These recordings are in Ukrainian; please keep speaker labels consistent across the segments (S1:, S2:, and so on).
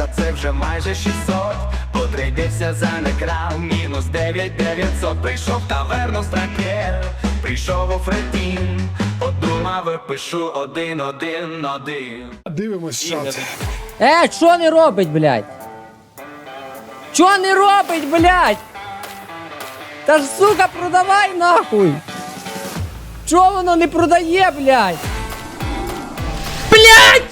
S1: а це вже майже 600 Потрейдився за некрав, мінус 9900 Прийшов в таверну стракер, прийшов у фретін Подумав і пишу один, один, один
S2: Дивимось чат.
S3: Е, що не робить, блядь? Що не робить, блядь? Та ж сука, продавай нахуй! Чого воно не продає, блядь? Блядь!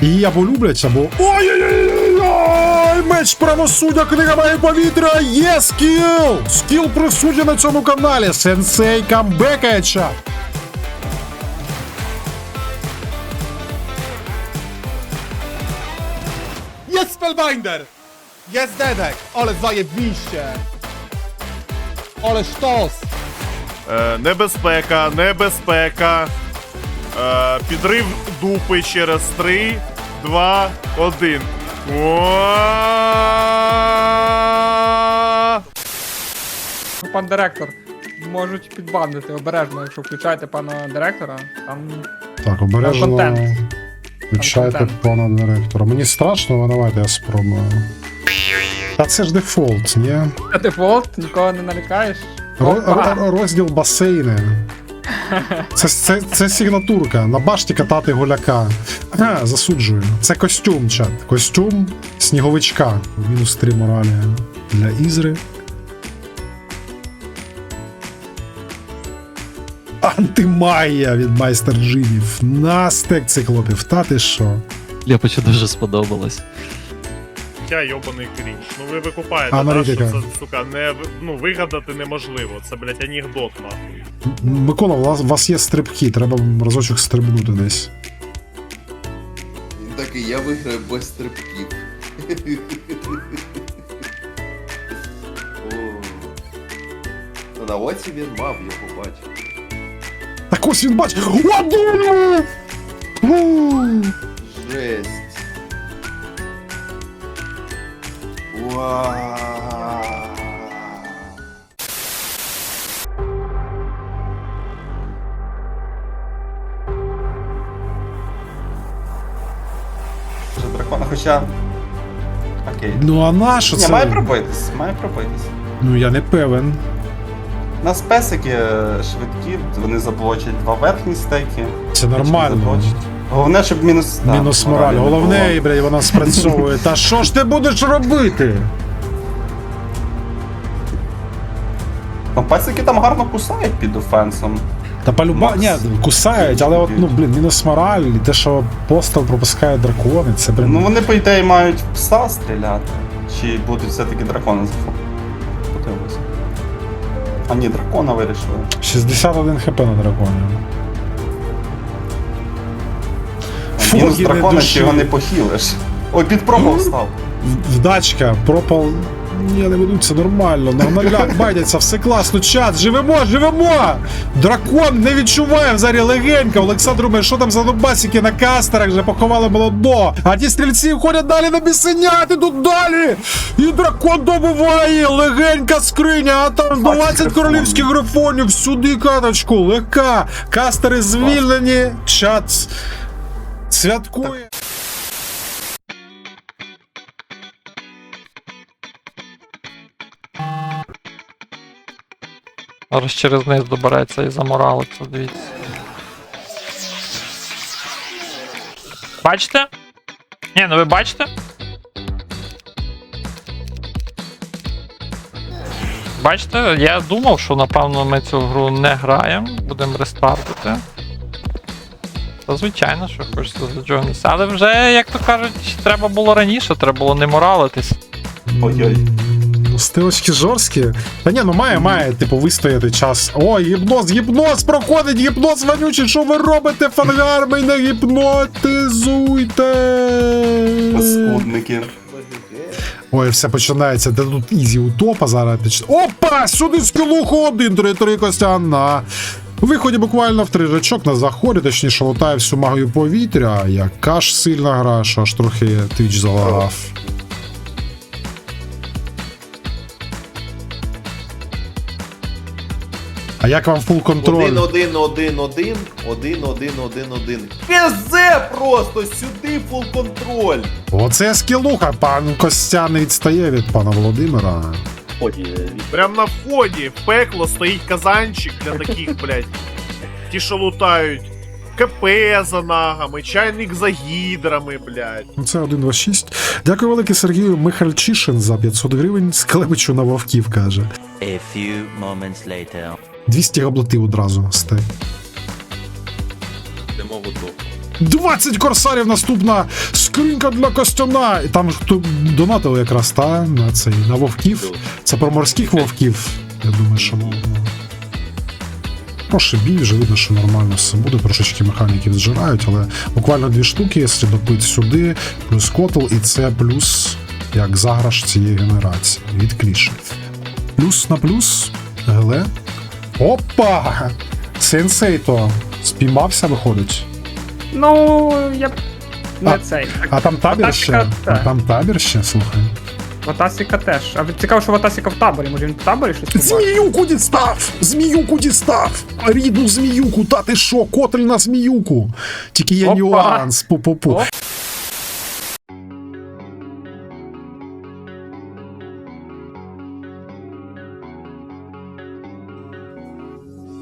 S2: Її або люблять, або. Ой-ой-ой! Меч правосуддя, книга має повітря! Є скіл! Скіл присутній на цьому каналі. Сенсей камбекає чат.
S4: Jest Spellbinder! Jest Dedek! Ale zajebiście! Ale sztos!
S5: Е, небезпека, небезпека. Е, підрив дупи через 3, 2, 1.
S6: Пан директор, можуть підбанити обережно, якщо включаєте пана директора, там
S2: Так, обережно.
S6: Контент.
S2: Включайте
S6: Контент.
S2: пана директора. Мені страшно, але давайте я спробую. Та це ж дефолт, ні?
S6: це дефолт, нікого не налякаєш.
S2: Ро-
S6: Опа!
S2: ро- розділ басейни. Це, це, це сигнатурка. На башті катати гуляка. Ага, засуджую. Це костюм, чат. Костюм сніговичка. Мінус 3 моралі для Ізри. Антимагія від майстер джинів. Настек циклопів. Та ти що?
S7: Ляпачу дуже сподобалось.
S5: Я йобаний крінж. Ну ви викупаєте, да, що це, сука, не, ну, вигадати неможливо. Це, блядь, анекдот, нахуй.
S2: Микола, у вас, у вас є стрибки, треба разочок стрибнути десь.
S8: Він такий, я виграю без стрибків. Ну на оці він мав його бачити.
S2: Так ось він бачить.
S8: Жесть. Вау.
S9: Вже дракона, хоча. Окей.
S2: Ну а на що
S9: Ні,
S2: це?
S9: має пробитись, має пробитись.
S2: Ну я не певен.
S9: У нас песики е, швидкі, вони заблочать два верхні стеки.
S2: Це нормально.
S9: заблочать. Головне, щоб мінус. да,
S2: Мінус мораль.
S9: моралі не
S2: Головне,
S9: було.
S2: блядь, вона спрацьовує. Та що ж ти будеш робити?
S9: Ну, песики там гарно кусають під офенсом.
S2: Та полюба.
S9: Макс.
S2: Ні, кусають, але от, ну, блін, мінус мораль, і те, що постал пропускає дракони, це, блін.
S9: Ну вони, по ідеї, мають в пса стріляти. Чи будуть все-таки дракони зафу. Подивимося. А ні, дракона вирішили.
S2: 61 хп на драконі. Фоги не
S9: дракона,
S2: душі.
S9: його не похилиш. Ой, під промов став.
S2: Вдачка, пропал. Ні, не ведуться нормально, на нагляд байдяться, все класно, чат, живемо, живемо! Дракон не відчуває взагалі легенько. Олександр думає, що там за нубасики на кастерах вже поховали молодо. А ті стрільці ходять далі на бісенят, ідуть далі. І дракон добуває, легенька скриня, а там 20 королівських грифонів, сюди каточку, легка. Кастери звільнені, чат святкує.
S7: Зараз через низ добереться і заморалиться, дивіться. Бачите? Ні, ну ви бачите? Бачите, я думав, що напевно ми цю гру не граємо, будемо рестартити. Та звичайно, що хочеться заджойнитися. Але вже, як то кажуть, треба було раніше, треба було не моралитись.
S9: Ой-ой.
S2: Ну, стилочки жорсткі. Та ні, ну має, має, типу, вистояти час. Ой, гіпноз, гіпноз проходить, гіпноз вонючий, що ви робите, фангарми, не гіпнотизуйте.
S9: Паскудники.
S2: Ой, все починається. Де тут ізі утопа зараз. Опа! Сюди скілуху один, три, три Костян на. Виході буквально в три речок на заході, точніше, лутає всю магію повітря. Яка ж сильна гра, що аж трохи твіч залагав. А як вам фул контроль?
S8: Один, один, один, один, один, один, один, один. Пізе просто сюди фул контроль.
S2: Оце скілуха, пан Костян не відстає від пана Володимира.
S5: Прям на вході в пекло стоїть казанчик для таких, блядь. Ті, що лутають. КП за нагами, чайник за гідрами, блядь.
S2: Ну, Це 126. Дякую велике Сергію Михальчишин за 500 гривень. Склебичу на вовків каже.
S10: A few moments later.
S2: 200 габлотів одразу сте.
S8: Йдемо в ото.
S2: 20 корсарів наступна скринька для Костяна. І там хто донатив якраз та на цей на вовків. Це про морських вовків. Я думаю, що мов. Проше бій, вже видно, що нормально все буде. Трошечки механіків зжирають, але буквально дві штуки, якщо допить сюди, плюс котл, і це плюс як заграш цієї генерації від кліші. Плюс на плюс, гле. Опа! Сенсейто спіймався, виходить.
S6: Ну, я б не
S2: А-
S6: цей.
S2: А там табір ще? А там табір ще, слухай.
S6: Ватасіка теж. А цікаво, що Ватасіка в таборі. Може він в таборі щось побачив?
S2: Зміюку дістав! Зміюку дістав! Рідну зміюку, та ти що, котль на зміюку. Тільки є
S6: Опа.
S2: нюанс, пу-пу-пу.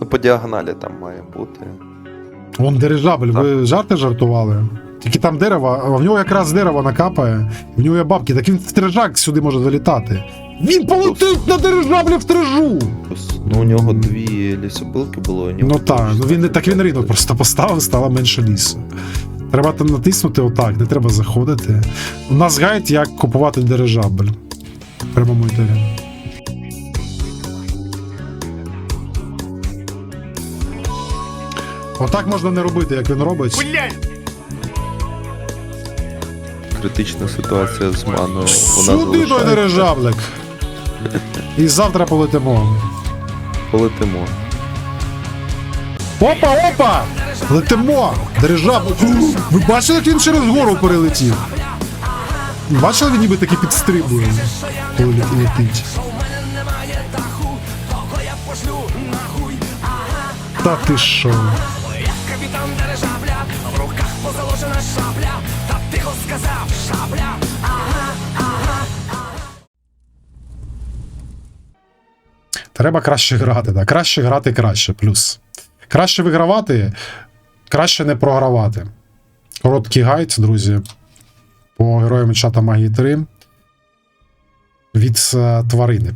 S8: Ну, по діагоналі там має бути.
S2: Вон дирижабль, ви жарти жартували? Тільки там дерево, а в нього якраз дерево накапає, в нього є бабки, так він в стрижак сюди може залітати. Він полетить на дирижаблі в стрижу!
S8: Ну, у нього дві лісопилки було, у нього.
S2: Ну так, ну він не так він ринок просто поставив, стало менше лісу. Треба там натиснути отак, не треба заходити. У нас гайд, як купувати дирижабль. В прямому етері. Отак можна не робити, як він робить.
S5: Блядь!
S8: Критична ситуація з маною. Вона
S2: Сюди той дирижаблик. І завтра полетимо.
S8: Полетимо.
S2: Опа, опа! Летимо! Дирижаблик. Ви бачили, як він через гору перелетів? Бачили, він ніби таки підстрибує, коли летить. Та ти що? Треба краще грати, так. Краще грати краще, плюс. Краще вигравати, краще не програвати. Короткий гайд, друзі. По героям чата Магії 3 від е, тварини.